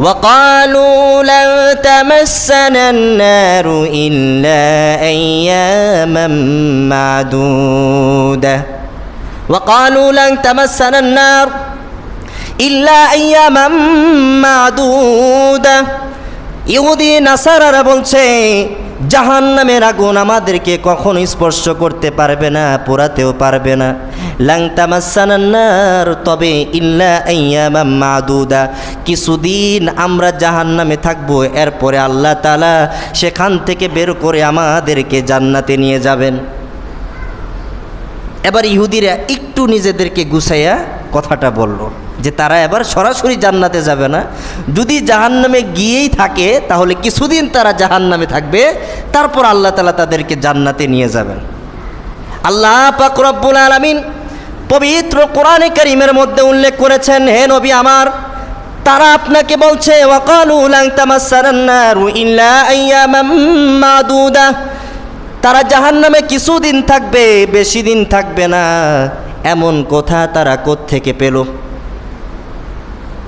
وقالوا لن تمسنا النار إلا أياما معدودة وقالوا لن تمسنا النار إلا أياما معدودة ইহুদি নাসারারা বলছে জাহান নামের আগুন আমাদেরকে কখনো স্পর্শ করতে পারবে না, পোড়াতেও পারবে না। লাংতামাসানান্নার তবে ইল্লা আইয়ামা মাদুদা। কিছুদিন আমরা জাহান নামে থাকব, এরপরে আল্লাহ তালা সেখান থেকে বের করে আমাদেরকে জান্নাতে নিয়ে যাবেন। এবার ইহুদিরা একটু নিজেদেরকে গুছাইয়া কথাটা বলল যে তারা এবার সরাসরি জান্নাতে যাবে না। যদি জাহান্নামে গিয়েই থাকে, তাহলে কিছুদিন তারা জাহান্নামে থাকবে, তারপর আল্লাহ তালা তাদেরকে জান্নাতে নিয়ে যাবেন। আল্লাহ পাক রব্বুল আলামিন পবিত্র কোরআনে কারিমের মধ্যে উল্লেখ করেছেন, হে নবী আমার, তারা আপনাকে বলছে ওয়াকালু লাং তামাসসানান নারু ইল্লা আইয়ামাম মাদুদা। তারা জাহান্নামে কিছুদিন থাকবে বেশি দিন থাকবে না। এমন কথা তারা থেকে পেল?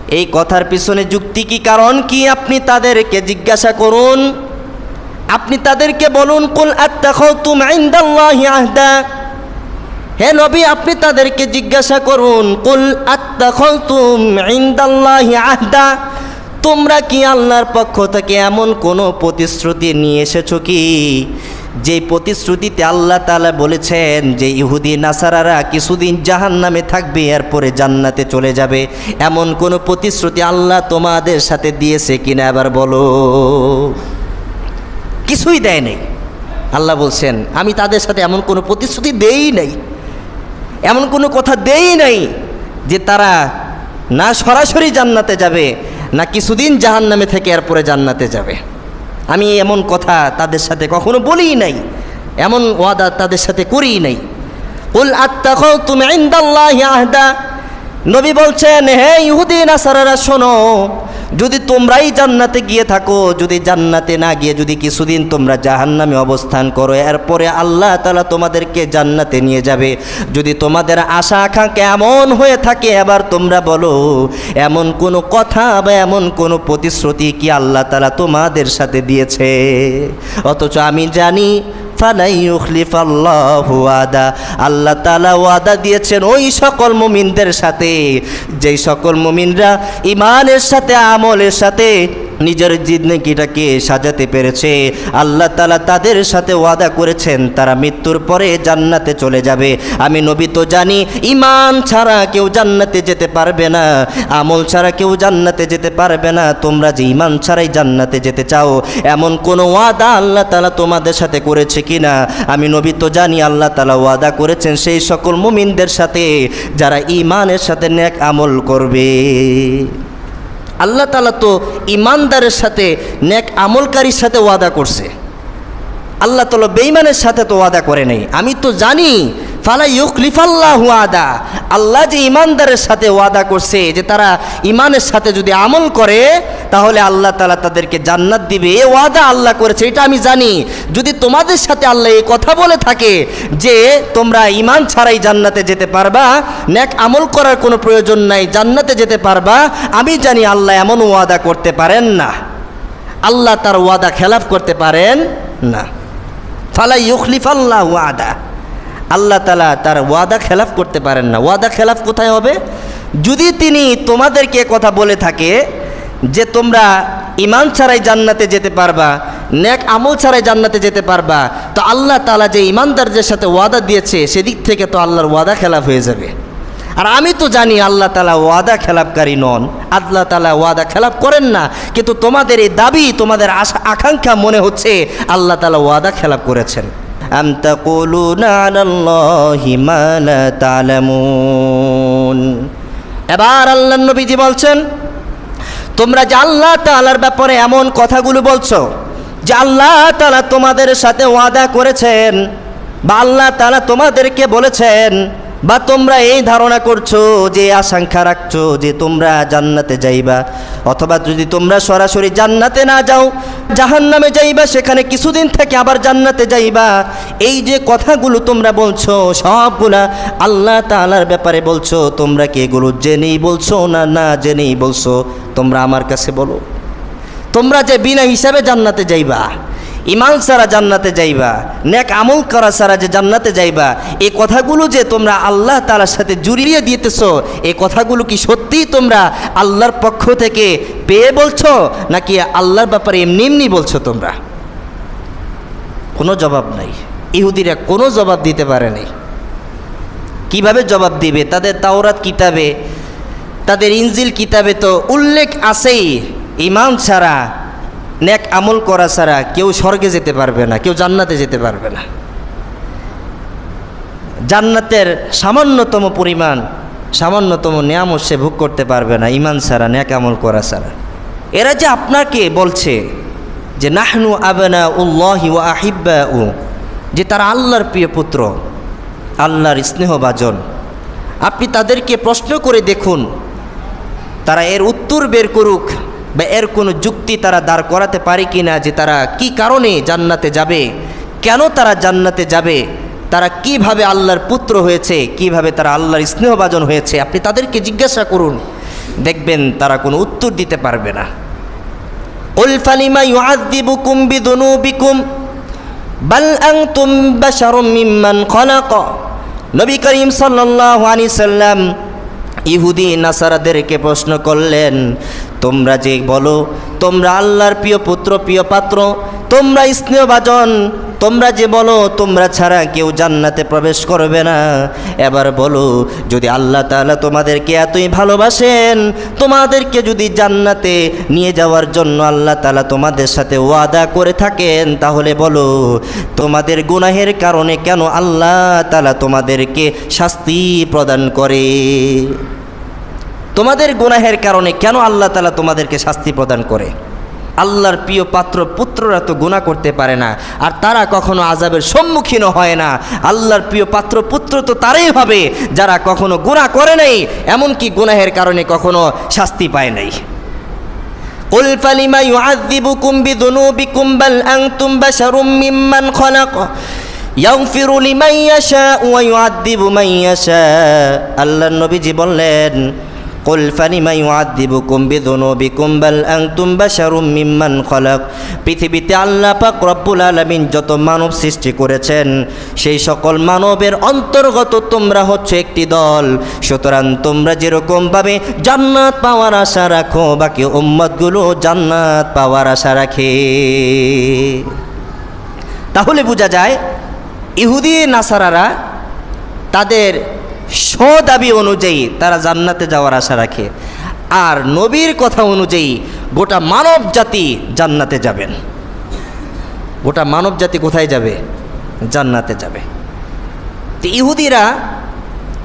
এই কথার পিছনে যুক্তি কি কারণ? কি আপনি তাদেরকে জিজ্ঞাসা করুন? আপনি তাদেরকে বলুন, কুল আহদা। হে নবী, আপনি তাদেরকে জিজ্ঞাসা করুন, কুল আহদা? তোমরা কি আল্লাহর পক্ষ থেকে এমন কোনো প্রতিশ্রুতি নিয়ে এসেছ কি? যে প্রতিশ্রুতিতে আল্লাহ তাআলা বলেছেন যে ইহুদি নাসারারা কিছুদিন জাহান নামে থাকবে, এরপরে জান্নাতে চলে যাবে। এমন কোনো প্রতিশ্রুতি আল্লাহ তোমাদের সাথে দিয়েছে কিনা এবার বলো। কিছুই দেয় নাই। আল্লাহ বলছেন, আমি তাদের সাথে এমন কোনো প্রতিশ্রুতি দেই নাই। এমন কোনো কথা দেই নাই যে তারা না সরাসরি জান্নাতে যাবে, না কিছুদিন জাহান নামে থেকে এরপরে জান্নাতে যাবে। আমি এমন কথা তাদের সাথে কখনো বলি নাই, এমন ওয়াদা তাদের সাথে করি নাই। কুল আত্তাখাও তুমি আহদা। নবী বলছেন, হে ইহুদিন আসারারা শোনো যদি তোমরাই জান্নাতে গিয়ে থাকো, যদি জান্নাতে না গিয়ে যদি কিছুদিন তোমরা জাহান্নামে অবস্থান করো, এরপরে আল্লাহ তালা তোমাদেরকে জান্নাতে নিয়ে যাবে। যদি তোমাদের আশা আকাঙ্ক্ষা এমন হয়ে থাকে, এবার তোমরা বলো, এমন কোনো কথা বা এমন কোনো প্রতিশ্রুতি কি আল্লাহ তালা তোমাদের সাথে দিয়েছে? অথচ আমি জানি ফালাই ইউখলিফ আল্লাহ ওয়াদা। আল্লাহ তালা ওয়াদা দিয়েছেন ওই সকল মুমিনদের সাথে। যেই সকল মুমিনরা ইমানের সাথে, আমলের সাথে নিজের জিন্দগিটাকে সাজাতে পেরেছে। আল্লাহ তালা তাদের সাথে ওয়াদা করেছেন, তারা মৃত্যুর পরে জান্নাতে চলে যাবে। আমি নবী তো জানি ইমান ছাড়া কেউ জান্নাতে যেতে পারবে না। আমল ছাড়া কেউ জান্নাতে যেতে পারবে না। তোমরা যে ইমান ছাড়াই জান্নাতে যেতে চাও, এমন কোনো ওয়াদা আল্লাহ তালা তোমাদের সাথে করেছে কি না আমি নবী তো জানি, আল্লাহ তালা ওয়াদা করেছেন সেই সকল মুমিনদের সাথে, যারা ইমানের সাথে নেক আমল করবে। আল্লাহ তালা তো ইমানদারের সাথে, নেক আমলকারীর সাথে ওয়াদা করছে। আল্লাহ তালা বেইমানের সাথে তো ওয়াদা করে নেই। আমি তো জানি, ফালা ইউকলিফাল্লাহ ওয়াদা আল্লাহ যে ইমানদারের সাথে ওয়াদা করছে, যে তারা ইমানের সাথে যদি আমল করে তাহলে আল্লাহ তালা তাদেরকে জান্নাত দিবে। এ ওয়াদা আল্লাহ করেছে, এটা আমি জানি। যদি তোমাদের সাথে আল্লাহ এই কথা বলে থাকে যে, তোমরা ইমান ছাড়াই জান্নাতে যেতে পারবা ন্যাক আমল করার কোনো প্রয়োজন নাই, জান্নাতে যেতে পারবা, আমি জানি আল্লাহ এমন ওয়াদা করতে পারেন না। আল্লাহ তার ওয়াদা খেলাফ করতে পারেন না। ফালা ইউখলিফাল্লাহ ওয়াদা আল্লাহ তালা তার ওয়াদা খেলাফ করতে পারেন না। ওয়াদা খেলাফ কোথায় হবে? যদি তিনি তোমাদেরকে কথা বলে থাকে যে তোমরা ইমান ছাড়াই জান্নাতে যেতে পারবা, নেক আমল ছাড়াই জান্নাতে যেতে পারবা, তো আল্লাহ তালা যে ইমানদারদের সাথে ওয়াদা দিয়েছে, সেদিক থেকে তো আল্লাহর ওয়াদা খেলাফ হয়ে যাবে। আর আমি তো জানি আল্লাহ তালা ওয়াদা খেলাপকারী নন। আল্লাহ তালা ওয়াদা খেলাপ করেন না, কিন্তু তোমাদের এই দাবি, তোমাদের আশা, আকাঙ্ক্ষা মনে হচ্ছে আল্লাহ তালা ওয়াদা খেলাপ করেছেন। এবার আল্লাহ নবীজি বলছেন তোমরা যে আল্লাহ তালার ব্যাপারে এমন কথাগুলো বলছো, যে আল্লাহ তালা তোমাদের সাথে ওয়াদা করেছেন বা আল্লাহ তালা তোমাদেরকে বলেছেন বা তোমরা এই ধারণা করছ যে আশঙ্কা রাখছো যে তোমরা জান্নাতে যাইবা, অথবা যদি তোমরা সরাসরি জান্নাতে না যাও, জাহান্নামে যাইবা, সেখানে কিছুদিন থেকে আবার জান্নাতে যাইবা, এই যে কথাগুলো তোমরা বলছো, সবগুলা আল্লাহ তালার ব্যাপারে বলছো, তোমরা কি এগুলো জেনেই বলছো না না জেনেই বলছো? তোমরা আমার কাছে বলো। তোমরা যে বিনা হিসাবে জান্নাতে যাইবা ইমান সারা জান্নাতে যাইবা, নেক আমল করা সারা যে জান্নাতে যাইবা এই কথাগুলো যে তোমরা আল্লাহ তালার সাথে জুড়িয়ে দিতেছ এই কথাগুলো কি সত্যিই তোমরা আল্লাহর পক্ষ থেকে পেয়ে বলছো, নাকি আল্লাহর ব্যাপারে এমনি এমনি বলছো তোমরা? কোনো জবাব নাই। ইহুদিরা কোনো জবাব দিতে পারে নাই। কীভাবে জবাব দিবে? তাদের তাওরাত কিতাবে, তাদের ইনজিল কিতাবে তো উল্লেখ আছেই। ইমান ছাড়া নেক আমল করা ছাড়া কেউ স্বর্গে যেতে পারবে না, কেউ জান্নাতে যেতে পারবে না। জান্নাতের সামান্যতম পরিমাণ, সামান্যতম নিয়ামত সে ভোগ করতে পারবে না ইমান ছাড়া, নেক আমল করা ছাড়া। এরা যে আপনাকে বলছে যে, নাহনু আবেনা উল্লাহি ও আহিব্বা উ যে তারা আল্লাহর প্রিয় পুত্র, আল্লাহর স্নেহভাজন। আপনি তাদেরকে প্রশ্ন করে দেখুন, তারা এর উত্তর বের করুক। বা এর কোনো যুক্তি তারা দাঁড় করাতে পারে কি না যে তারা কি কারণে জান্নাতে যাবে, কেন তারা জান্নাতে যাবে, তারা কীভাবে আল্লাহর পুত্র হয়েছে, কীভাবে তারা আল্লাহর স্নেহভাজন হয়েছে, আপনি তাদেরকে জিজ্ঞাসা করুন। দেখবেন তারা কোনো উত্তর দিতে পারবে না। উলফালিমা সাল্লাম ইহুদি, নাসারাদেরকে প্রশ্ন করলেন তোমরা যে বলো, তোমরা আল্লাহর প্রিয় পুত্র, প্রিয় পাত্র, তোমরা স্নেহভাজন, তোমরা যে বলো, তোমরা ছাড়া কেউ জান্নাতে প্রবেশ করবে না। এবার বলো, যদি আল্লাহ তাআলা তোমাদেরকে এতই ভালোবাসেন, তোমাদেরকে যদি জান্নাতে নিয়ে যাওয়ার জন্য আল্লাহ তাআলা তোমাদের সাথে ওয়াদা করে থাকেন, তাহলে বলো, তোমাদের গুনাহের কারণে কেন আল্লাহ তাআলা তোমাদেরকে শাস্তি প্রদান করে? তোমাদের গুনাহের কারণে কেন আল্লাহ তালা তোমাদেরকে শাস্তি প্রদান করে আল্লাহর প্রিয় পাত্র পুত্ররা তো গুণা করতে পারে না আর তারা কখনো আজাবের সম্মুখীন হয় না আল্লাহর প্রিয় পাত্র পুত্র তো তারাই হবে যারা কখনো গুণা করে নাই এমনকি গুনাহের কারণে কখনো শাস্তি পায় নাই قل فلم يعذبكم بذنوبكم بل أنتم بشر ممن خلق يغفر لمن يشاء ويعذب من يشاء আল্লাহ নবীজি বললেন قل فلم يعذبكم بذنوبكم بل أنتم بشر ممن خلق পৃথিবীতে আল্লাহ পাক রব্বুল আলামিন যত মানব সৃষ্টি করেছেন সেই সকল মানবের অন্তর্গত তোমরা হচ্ছে একটি দল সুতরাং তোমরা যেরকমভাবে জান্নাত পাওয়ার আশা রাখো বাকি উম্মতগুলো জান্নাত পাওয়ার আশা রাখে তাহলে বোঝা যায় ইহুদি নাসারারা তাদের স্বদাবি অনুযায়ী তারা জান্নাতে যাওয়ার আশা রাখে। আর নবীর কথা অনুযায়ী গোটা মানব জাতি জান্নাতে যাবেন গোটা মানব জাতি কোথায় যাবে? জান্নাতে যাবে। তো ইহুদিরা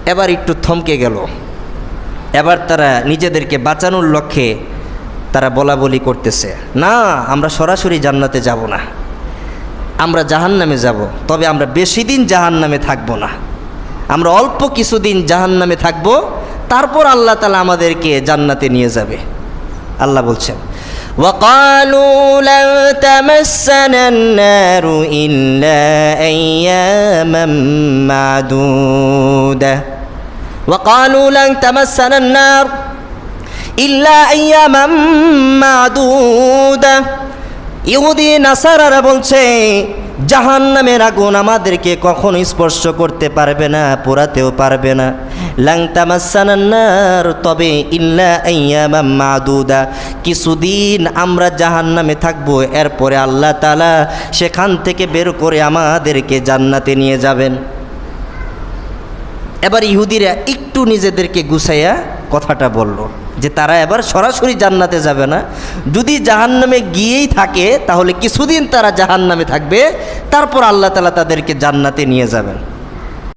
এবার একটু থমকে গেল। এবার তারা নিজেদেরকে বাঁচানোর লক্ষ্যে তারা বলা বলি করতেছে। না, আমরা সরাসরি জান্নাতে যাব না। আমরা জাহান নামে যাব, তবে আমরা বেশি দিন জাহান নামে থাকব না। আমরা অল্প কিছুদিন জাহান নামে থাকবো তারপর আল্লাহ তালা আমাদেরকে জান্নাতে নিয়ে যাবে আল্লাহ বলছেন وقالوا لن تمسنا النار إلا أياما معدودة وقالوا لن تمسنا النار إلا أياما معدودة ইহুদি, নাসারারা বলছে জাহান নামের আগুন আমাদেরকে কখনো স্পর্শ করতে পারবে না, পোড়াতেও পারবে না। লাংতামাসানান্নার তবে ইল্লা আইয়ামা মাদুদা। কিছুদিন আমরা জাহান নামে থাকব, এরপরে আল্লাহ তালা সেখান থেকে বের করে আমাদেরকে জান্নাতে নিয়ে যাবেন। এবার ইহুদিরা একটু নিজেদেরকে গুছাইয়া কথাটা বলল। যে তারা এবার সরাসরি জান্নাতে যাবে না। যদি জাহান্নামে গিয়েই থাকে, তাহলে কিছুদিন তারা জাহান্নামে থাকবে, তারপর আল্লাহ তালা তাদেরকে জান্নাতে নিয়ে যাবেন।